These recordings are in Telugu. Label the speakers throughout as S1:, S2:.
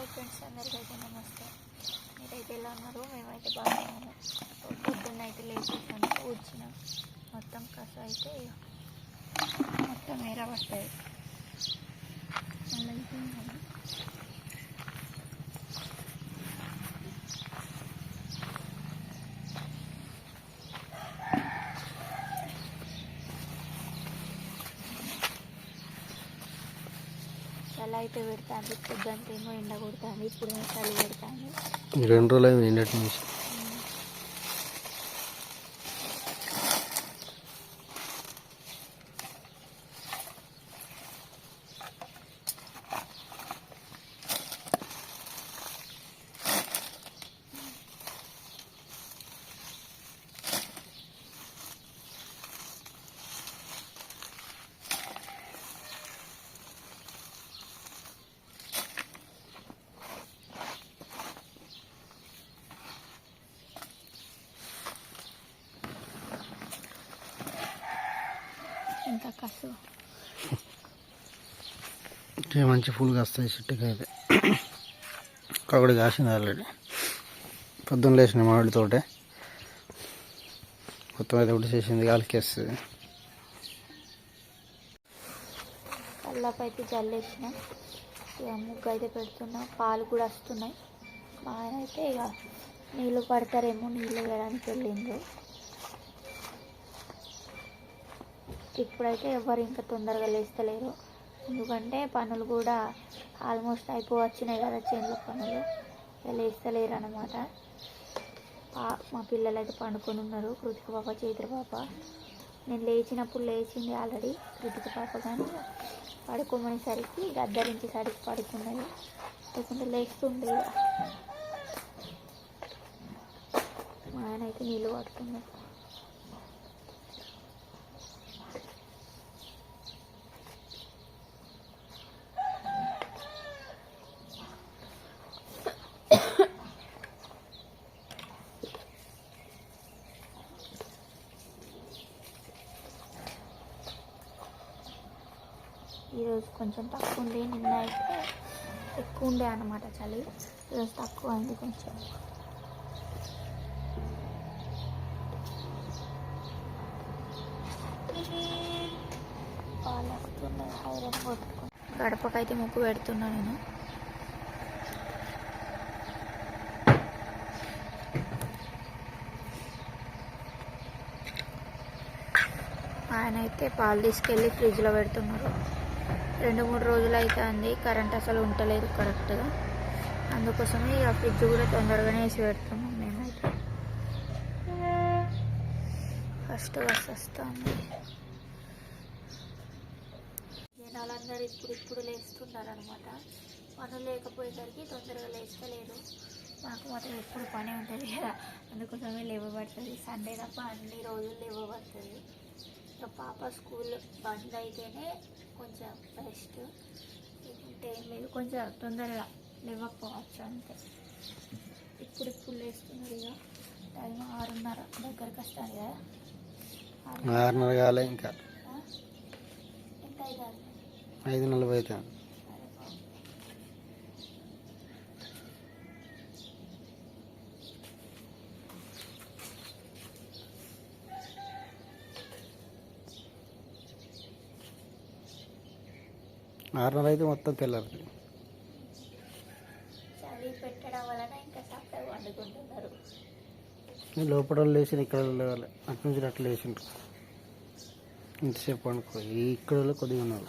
S1: హాయ్ ఫ్రెండ్స్ అందరికైతే నమస్తే. మీరైతే ఎలా ఉన్నారు? మేమైతే బాగున్నాము. పొద్దున్న అయితే లేచేసాము కూర్చున్న మొత్తం కస అయితే మొత్తం మేర పడుతుంది మళ్ళీ అయితే అయితే పెడతాను పొద్దుంతేమో ఎండ కొడుతుంది ఇప్పుడు ఏమో చలి పెడుతుంది.
S2: రెండు రోజులు అయింది నిన్నటి
S1: కసు
S2: ఇట్లా మంచి పూలు కాస్తాయి చెట్టుకి అయితే ఒకటి కాసింది ఆల్రెడీ పొద్దున్న లేచిన మామిడి తోటే. మొత్తం అయితే ఒకటి చేసింది
S1: కల్లాపు అయితే జల్లేసిన. ఇక ముగ్గు అయితే పెడుతున్నా. పాలు కూడా వస్తున్నాయి. మా ఆయన అయితే ఇక నీళ్ళు పడతారేమో నీళ్ళు వేయడానికి వెళ్ళిండు. ఇప్పుడైతే ఎవరు ఇంకా తొందరగా లేస్తలేరు. ఎందుకంటే పనులు కూడా ఆల్మోస్ట్ అయిపోవచ్చినాయి కదా చేనుల పనులు. ఇక లేస్తలేరు అనమాట మా పిల్లలు అయితే పండుకొని ఉన్నారు. కృతిక పాప చైత్ర పాప. నేను లేచినప్పుడు లేచింది ఆల్రెడీ కృతిక పాప కానీ పడుకోమనేసరికి గద్దరించేసరికి పడుకున్నది. లేకుంటే లేస్తుండే మా ఆయన అయితే నీళ్ళు పడుతున్నారు ఈరోజు కొంచెం తక్కువ ఉండే నిన్న అయితే ఎక్కువ ఉండే అనమాట చలి ఈరోజు తక్కువ అయింది కొంచెం పాలు గడపకైతే ముగ్గు పెడుతున్నా నేను. ఆయన అయితే పాలు తీసుకెళ్ళి ఫ్రిడ్జ్లో పెడుతున్నారు. రెండు మూడు రోజులు అవుతుంది కరెంట్ అసలు ఉండలేదు కరెక్ట్గా అందుకోసమే ఇక ఫ్రిడ్జ్ కూడా తొందరగానే వేసి పెడుతున్నాం మేమైతే. ఫస్ట్ బస్ వస్తుంది. జనాలందరూ ఇప్పుడు ఇప్పుడు లేస్తున్నారు అనమాట పనులు లేకపోయేసరికి తొందరగా లేస్తలేదు మాకు మాత్రం ఎప్పుడు పని ఉంటుంది కదా. అందుకోసమే లేవబడుతుంది. సండే తప్ప అన్ని రోజులు లేవబడుతుంది. ఇక పాప స్కూల్ బంద్ అయితేనే కొంచెం రెస్ట్ లేకుంటే లేదు కొంచెం తొందరగా లేవకపోవచ్చు అంతే. ఇప్పుడు ఇప్పుడు లేస్తున్నారు ఇక. టైం ఆరున్నర దగ్గరకు వస్తుంది కదా. ఆరు-
S2: ఆరున్నర కాలే ఇంకా?
S1: ఎంత అవుతుంది
S2: ఐదు నలభై అవుతుంది
S1: సరే బాబు.
S2: ఆరున్నర అయితే మొత్తం
S1: వండుకుంటున్నారు.
S2: లోపల లేచి ఇక్కడ లేవాలి. అటు నుంచి అట్లా లేచిండ్రు. ఇంతసేపు అనుకో ఇక్కడ కొద్దిగా ఉన్నారు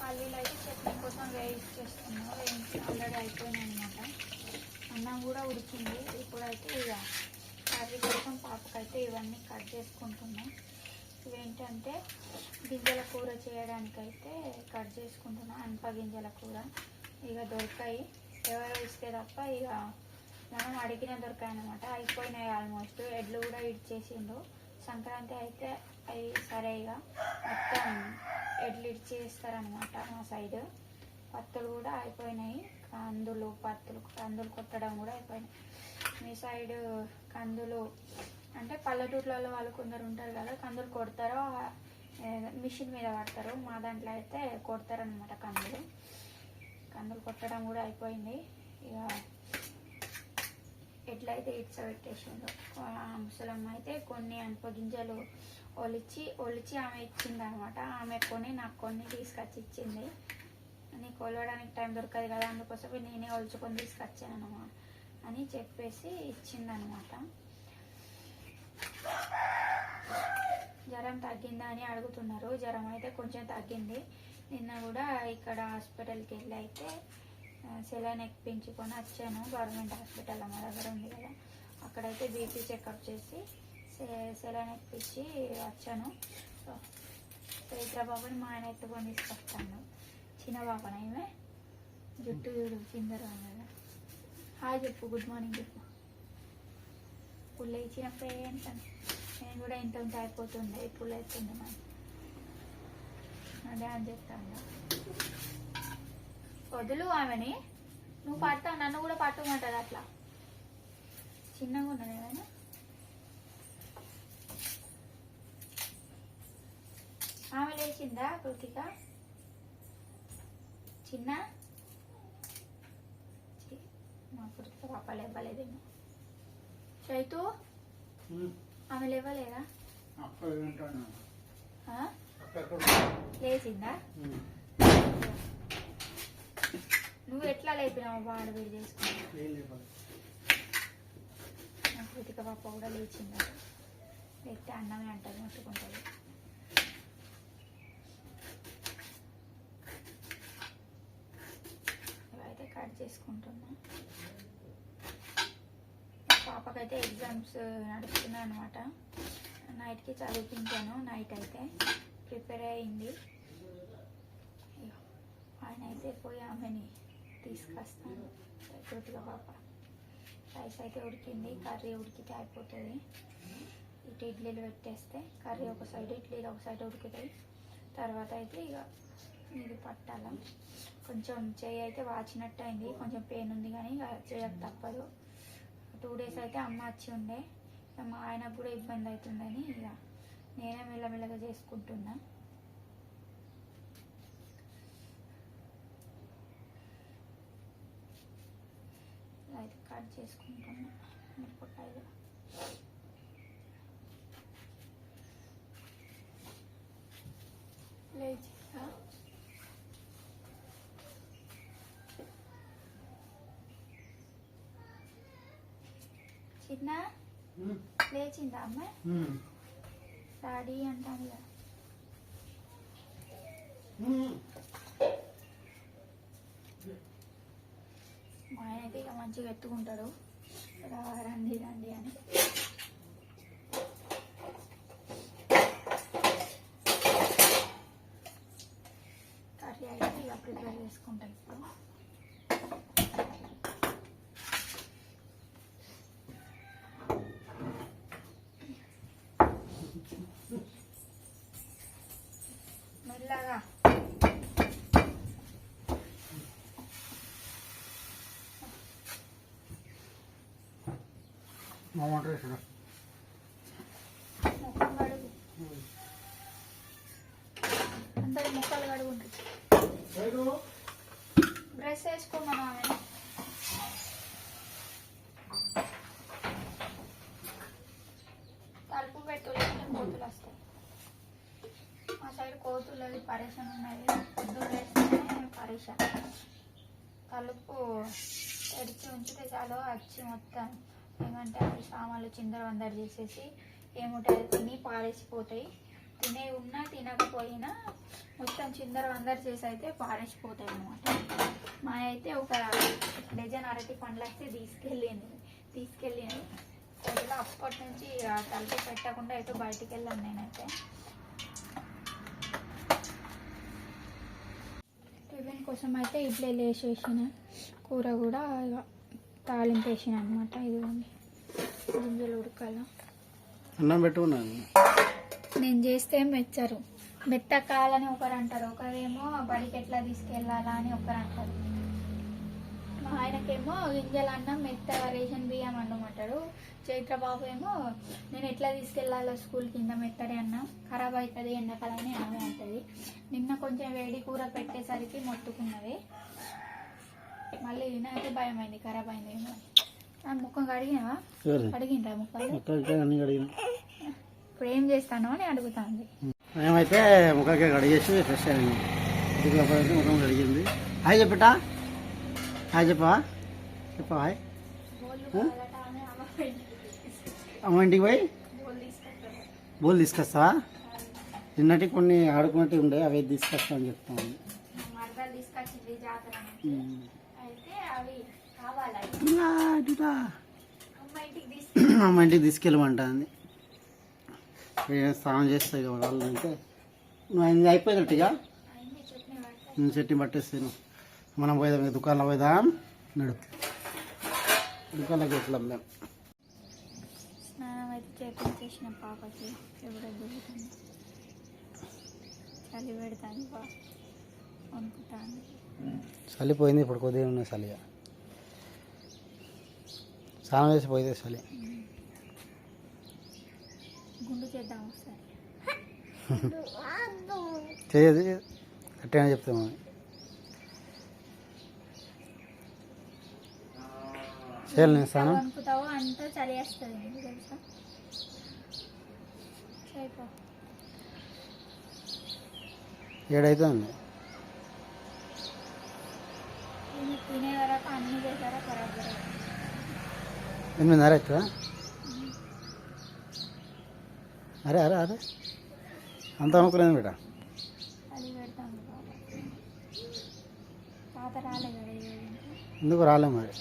S1: పల్లీలు అయితే చట్నీ కోసం వేయించి చేస్తున్నాం వేయించి ఆల్రెడీ అయిపోయినాయి అనమాట అన్నం కూడా ఉడికింది. ఇప్పుడైతే ఇక కర్రీ కోసం పాపకైతే ఇవన్నీ కట్ చేసుకుంటున్నాం. ఇవేంటంటే గింజల కూర చేయడానికైతే కట్ చేసుకుంటున్నాం. అనప గింజల కూర ఇక దొరికాయి. ఎవరో ఇస్తే తప్ప ఇక మనం అడిగిన దొరికాయనమాట అయిపోయినాయి ఆల్మోస్ట్ ఎడ్లు కూడా ఇడ్చేసిండు సంక్రాంతి అయితే అవి సరే ఇక మొత్తం ఎడ్లు ఇడ్చేస్తారనమాట మా సైడ్. పత్తులు కూడా అయిపోయినాయి. కందులు పత్తులు కందులు కొట్టడం కూడా అయిపోయినాయి. మీ సైడ్ కందులు అంటే పల్లెటూర్లలో వాళ్ళు కొందరు ఉంటారు కదా కందులు కొడతారో మిషన్ మీద పడతారు మా దాంట్లో అయితే కొడతారనమాట కందులు. కందులు కొట్టడం కూడా అయిపోయింది. ఇక ఎట్లయితే ఇట్స పెట్టేసిండు ఆ ముసలమ్మ అయితే కొన్ని అనుప గింజలు ఒలిచి ఒలిచి ఆమె ఇచ్చింది అనమాట ఆమె కొన్ని నాకు కొన్ని తీసుకొచ్చి ఇచ్చింది. నీకు ఒలవడానికి టైం దొరకదు కదా అందుకోసం నేనే ఒలుచుకొని తీసుకొచ్చాను అనమాట అని చెప్పేసి ఇచ్చిందనమాట జ్వరం తగ్గిందా అని అడుగుతున్నారు. జ్వరం అయితే కొంచెం తగ్గింది. నిన్న కూడా ఇక్కడ హాస్పిటల్కి వెళ్ళి అయితే సెలైన్ ఎక్కించుకొని వచ్చాను. గవర్నమెంట్ హాస్పిటల్ మా దగ్గర ఉంది కదా అక్కడైతే బీపీ చెకప్ చేసి సెలైన్ ఎక్కించి వచ్చాను. సో మా ఆయన ఎత్తుకొని తీసుకొస్తాను. చిన్న పాపన ఏమే జుట్టు చూడు చిందర కదా హాయ్ చెప్పు గుడ్ మార్నింగ్ చెప్పు. ఇప్పుడు లేచిన ఫ్రెండ్స్ అని నేను కూడా ఇంత ఉంటే అయిపోతుండే ఇప్పుడు ఎత్తుండే మరి. డ్యాన్స్ చెప్తాను వదులు ఆమెని. నువ్వు పడతావు నన్ను కూడా పట్టుకుంటుంది అట్లా. చిన్నగా ఉన్నది ఏమైనా ఆమె లేచిందా కృతిక? చిన్న పాప లేవలేదేమో. చైతు? ఆమె లేవలేదా? లేచిందా? నువ్వు ఎట్లా లేపినావు వాడు వీడు చేసుకున్నావు కృతిక పాప కూడా లేచిందా లేస్తే అన్నమే అంటది ముట్టుకుంటుంది ఇవైతే కట్ చేసుకుంటున్నా. పాపకైతే ఎగ్జామ్స్ నడుస్తున్నాయి అనమాట నైట్కి చదివించాను నైట్ అయితే ప్రిపేర్ అయింది ఇగో, ఆయన అయితే పోయి ఆమెని తీసుకొస్తాను. కృతిక పాప. రైస్ అయితే ఉడికింది కర్రీ ఉడికితే అయిపోతుంది. ఇటు ఇడ్లీలు పెట్టేస్తే కర్రీ ఒక సైడ్ ఇడ్లీలు ఒక సైడ్ ఉడుకుతాయి. తర్వాత అయితే ఇక ఇది పట్టాల? కొంచెం చేయి అయితే వాచినట్టు అయింది కొంచెం పెయిన్ ఉంది కానీ చేయక తప్పదు. టూ డేస్ అయితే అమ్మ వచ్చి ఉండే. ఇక మా ఆయనకు కూడా ఇబ్బంది అవుతుందని ఇక నేనే మెల్లమెల్లగా చేసుకుంటున్నా. అయితే కట్ చేసుకుంటాను చిన్న లేచిందా అమ్మ? డాడీ అంటాను కదా. మా ఆయన అయితే ఇక మంచిగా ఎత్తుకుంటాడు. రండి రండి అని. కర్రీ అయితే ఇక ప్రిపేర్ చేసుకుంటా ఇప్పుడు మెల్లగా
S2: మా వంట
S1: అందరు కడుగుంటారు వేసుకోమను ఆమె తలుపు పెట్టు లేకుంటే కోతులు వస్తాయి. మా సైడ్ పరేషన్ వేస్తేనే పరేషన్. తలుపు తెరిచి ఉంచితే చాలు వచ్చి మొత్తం ఏమంటే అవి సామాన్లు చిందర వందర చేసేసి ఏముంటాయి తిని పారేసిపోతాయి. తినే ఉన్నా తినకపోయినా మొత్తం చిందర వందర చేసి అయితే పారేసిపోతాయి అనమాట మా అయితే ఒక డజన్ అరటి పండ్లు అయితే తీసుకెళ్ళింది. తీసుకెళ్ళింది. అసలు అప్పటి నుంచి తలుపు పెట్టకుండా అయితే బయటికి వెళ్ళాను నేనైతే. టిఫిన్ కోసం అయితే ఇడ్లీ లేసేసిన. కూర కూడా ఇక తాలింపు వేసిన అనమాట ఇదిగోండి గింజలు ఉడకాల.
S2: అన్నం పెట్టుకున్నాను
S1: నేను చేస్తే మెచ్చరు. మెత్త కాలని ఒకరు అంటారు ఒకరేమో బడికి ఎట్లా తీసుకెళ్ళాలా అని ఒకరు అంటారు మా ఆయనకేమో గింజల అన్నం మెత్త రేషన్ బియ్యం అన్నమాట అంటాడు చైత్ర బాబు ఏమో నేను ఎట్లా తీసుకెళ్ళాలో స్కూల్ కింద మెత్తడి అన్న. ఖరాబ్ అవుతుంది ఎండాకాలం అని ఆమె అంటది. నిన్న కొంచెం వేడి కూర పెట్టేసరికి మొత్తుకున్నది. మళ్ళీ నాకే భయం అయింది ఖరాబ్ అయింది ఏమో. ఆ ముఖం కడిగినావా? అడిగిండ్రా ముఖం? ఇప్పుడు ఏం చేస్తాను అని అడుగుతాంది.
S2: మేమైతే ముఖాకి కడిగేసి ఫ్రెష్ అయింది ముఖం కడిగింది. హాయ్ చెప్పటా? హాయ్ చెప్పా చెప్పా హాయ్? అమ్మ ఇంటికి పోయి? బోల్ తీసుకొస్తావా? నిన్నటి కొన్ని ఆడుకున్నట్టు ఉండే అవి తీసుకొస్తా అని. చెప్తాను
S1: మరదలు తీసుకొచ్చింది జాతర
S2: ఉమ్.
S1: అయితే అవి కావాలి
S2: ఇలా, ఇటురా.
S1: అమ్మ ఇంటికి
S2: తీసుకెళ్ళమంటుంది. నేను స్నానం చేస్తాయి వాళ్ళు అంటే. నువ్వు అయింది అయిపోయినట్టుగా?
S1: చట్నీ
S2: పట్టేస్తాను మనం పోయేదాం దుకాణంలో పోయేదాం నడు. దుకాణంలోకి వెళ్తాం మేము.
S1: స్నానం అయితే చేపించేసిన పాపకి ఎవడో దిగుతుంది చలి పెడతాను బా. వణుకుతాను
S2: చలిపోయింది ఇప్పుడు కొద్దిగా ఉన్నాయి చలిగా. స్నానం చేసి పోయితే చలి
S1: గుండు చేద్దాం ఒకసారి.
S2: చేయదు గట్టిగా చెప్తాము చేయాలి నేను స్నానం.
S1: వణుకుతావో అంతా చలి వేస్తుంది నీకు తెలుసా? చేయపో.
S2: ఏడైతుంది.
S1: ఇది తినే వరకు అన్ని చేశారా?
S2: ఎనిమిదిన్నర అవుతుందా అరే అరే అరే అంత అనుకునేది బిడ్డ. ఎందుకు రాలే మరి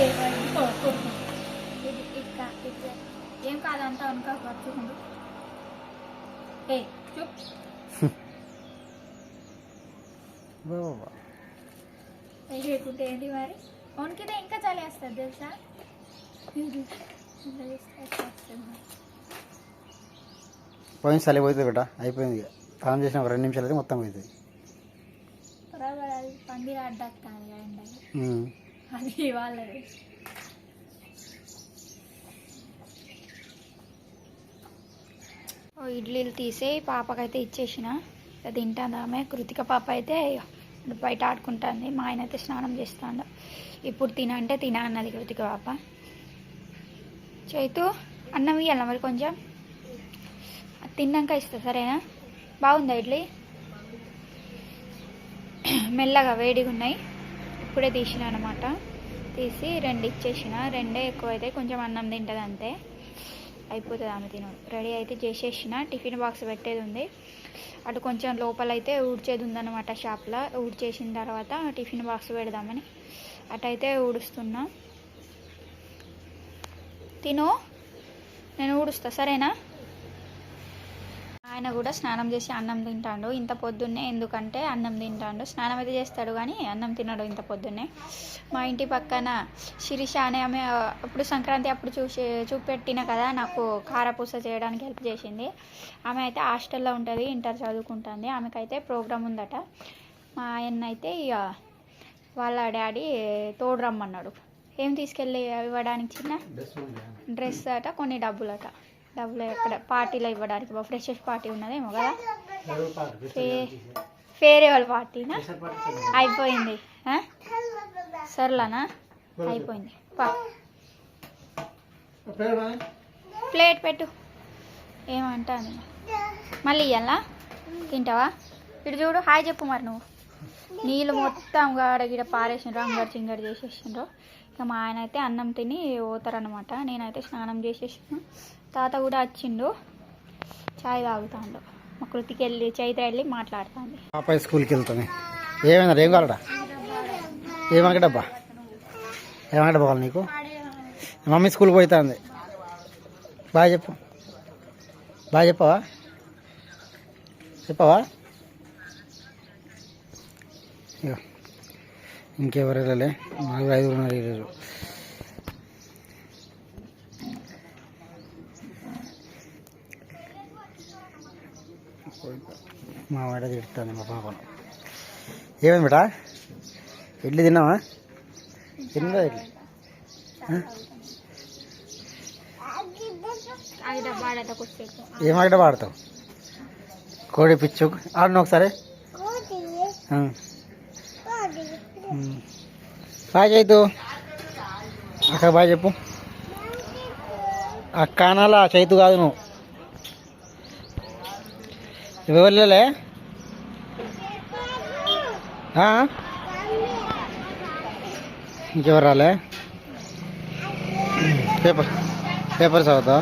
S1: ఏ- కాదంతా అనుకో పట్టుకుండు ఏ చూప్
S2: బాబా
S1: లేకుంటే ఏంటి మరి వణికితే ఇంకా చలి వేస్తుంది తెలుసా?
S2: పోయింది చలి పోతుంది బిడ్డ అయిపోయింది. స్నానం చేసిన ఒక రెండు నిమిషాలు అయితే మొత్తం పోతుంది
S1: అది పందిరి వాళ్ళది ఇడ్లీలు తీసి పాపకైతే ఇచ్చేసిన. తింటాను ఆమె. కృతిక పాప అయితే బయట ఆడుకుంటుంది. మా ఆయన అయితే స్నానం చేస్తాడు. ఇప్పుడు తినంటే తిన అన్నది కృతిక పాప. చైతు అన్నం ఇవ్వాల మరి కొంచెం? తిన్నాక ఇస్తా సరేనా? బాగుందా ఇడ్లీ? మెల్లగా వేడిగా ఉన్నాయి. ఇప్పుడే తీసిన అనమాట తీసి రెండు ఇచ్చేసిన. రెండే ఎక్కువ అయితే కొంచెం అన్నం తింటుంది అంతే. అయిపోతుంది ఆమె తిను. రెడీ అయితే చేసేసిన టిఫిన్ బాక్స్ పెట్టేది ఉంది. అటు కొంచెం లోపల అయితే ఊడ్చేది ఉందన్నమాట షాప్లో. ఊడ్చేసిన తర్వాత టిఫిన్ బాక్స్ పెడదామని అటైతే ఊడుస్తున్నా. తిను. నేను ఊడుస్తా. సరేనా? ఆయన కూడా స్నానం చేసి అన్నం తింటాడు. ఇంత పొద్దున్నే ఎందుకంటే అన్నం తింటాడు. స్నానం అయితే చేస్తాడు కానీ అన్నం తినడు ఇంత పొద్దున్నే. మా ఇంటి పక్కన శిరీష అనే ఆమె అప్పుడు సంక్రాంతి అప్పుడు చూసి చూపెట్టిన కదా నాకు కారపూస చేయడానికి హెల్ప్ చేసింది. ఆమె అయితే హాస్టల్లో ఉంటుంది ఇంటర్ చదువుకుంటుంది. ఆమెకైతే ప్రోగ్రామ్ ఉందట. మా ఆయన అయితే ఇక వాళ్ళ డాడీ తోడు రమ్మన్నాడు. ఏం తీసుకెళ్ళి ఇవ్వడానికి చిన్న? డ్రెస్ అట కొన్ని డబ్బులట. డబ్బులు ఎక్కడ పార్టీలో ఇవ్వడానికి. మా ఫ్రెషర్స్ పార్టీ ఉన్నదేమో కదా? ఫే ఫేరేవల్ పార్టీనా? అయిపోయింది? సర్లానా? అయిపోయింది. పా. ప్లేట్ పెట్టు. ఏమంటాను? మళ్ళీ ఇయ్యాలా? తింటావా? ఇటు చూడు హాయ్ చెప్పు మరి నువ్వు. నీళ్ళు మొత్తం గాడగిడ పారేసిండ్రు అంగడి చింగడి చేసేసిండ్రు ఇక మా ఆయన అయితే అన్నం తిని పోతారనమాట నేనైతే స్నానం చేసేసిన. తాత కూడా వచ్చిండు. చాయ్ తాగుతాండు. మా కృతికి వెళ్ళి చైత్ర వెళ్ళి మాట్లాడుతుంది.
S2: పాపాయి స్కూల్కి వెళ్తుంది. ఏమైనా ఏం కావాలడా ఏమనక డబ్బా? ఏమనక పోవాలి నీకు? మమ్మీ స్కూల్కి పోతుంది. బాగా చెప్పు. బాగా చెప్పవా? చెప్పవా? ఇంకెవరు వెళ్ళలే? నాలుగు ఐదుగురు ఉన్నారు ఈరోజు. మా వాడ తిడుతుంది మా పాపను. ఏమైంది బేటా? ఇడ్లీ తిన్నావా? ఎన్ని రోజులు ఆ?
S1: అవి డబ్బా ఆడట కొద్దిసేపు
S2: ఏమాగడ వాడతావు కోడి పిచ్చు. ఆడిన ఒకసారి? ఆ. ఉమ్. బాయ్ చైతు. అక్క బాయ్ చెప్పు. అక్క అనాలా చైతు కాదు నువ్వు. ఎవరు లేలే ఇంకెవరు రాలే పేపర్ పేపర్ చదువుతా.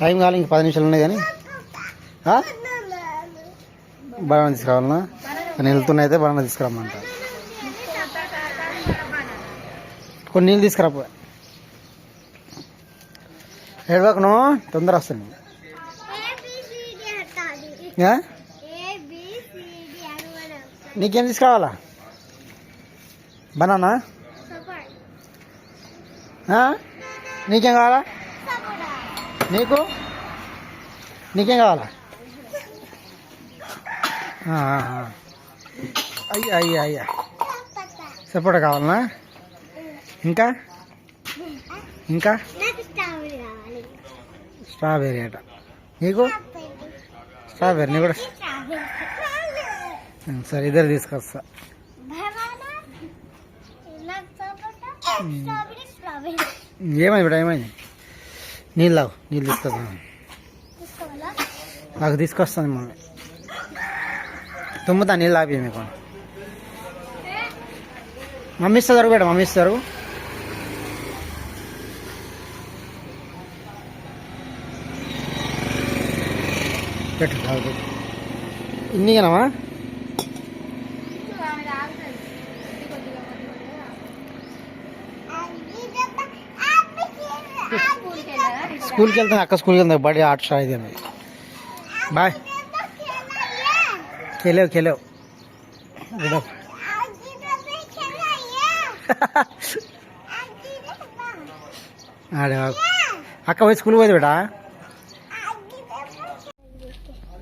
S2: టైం కావాలి ఇంక పది నిమిషాలు ఉన్నాయి కానీ. బాగా తీసుకురావాలన్నా నేను వెళ్తున్నా అయితే బాగా తీసుకురమ్మంట. కొన్ని నీళ్ళు తీసుకురాపో. ఏడవకు తొందర వస్తాను నీకేం తీసుకురావాలా బనానా? నీకేం కావాలా? నీకు? నీకేం కావాలా. అయ్యా అయ్యా అయ్యా. సపోటా కావాలనా? ఇంకా? ఇంకా? స్ట్రాబెర్రీ అట. నీకు? స్ట్రాబెర్రీ కూడా. సరే ఇద్దరు తీసుకొస్తా. ఏమైంది ఇప్పుడు ఏమైంది? నీళ్ళు తాగు నీళ్ళు తీసుకొస్తాను నాకు తీసుకొస్తాను మమ్మీ తుమ్ముతా నీళ్ళు ఆపి మీకు మమ్మీ ఇస్తారు కూడా మమ్మీ ఇస్తారు పెట్టు తాగు, ఇన్ని కనవా స్కూల్కి వెళ్తాను అక్క స్కూల్కి వెళ్తాను బడి ఆట షా ఇది అనేది బాయ్. కెలేవు కెలేవు రిడప్. ఆడే అక్క పోయి స్కూల్ పోయింది బిడ్డ ఏం ఆడుతుంది
S3: ఇక్కడ అడలపలికి లోట్ అంగికి లోట్లు పెట్టాలి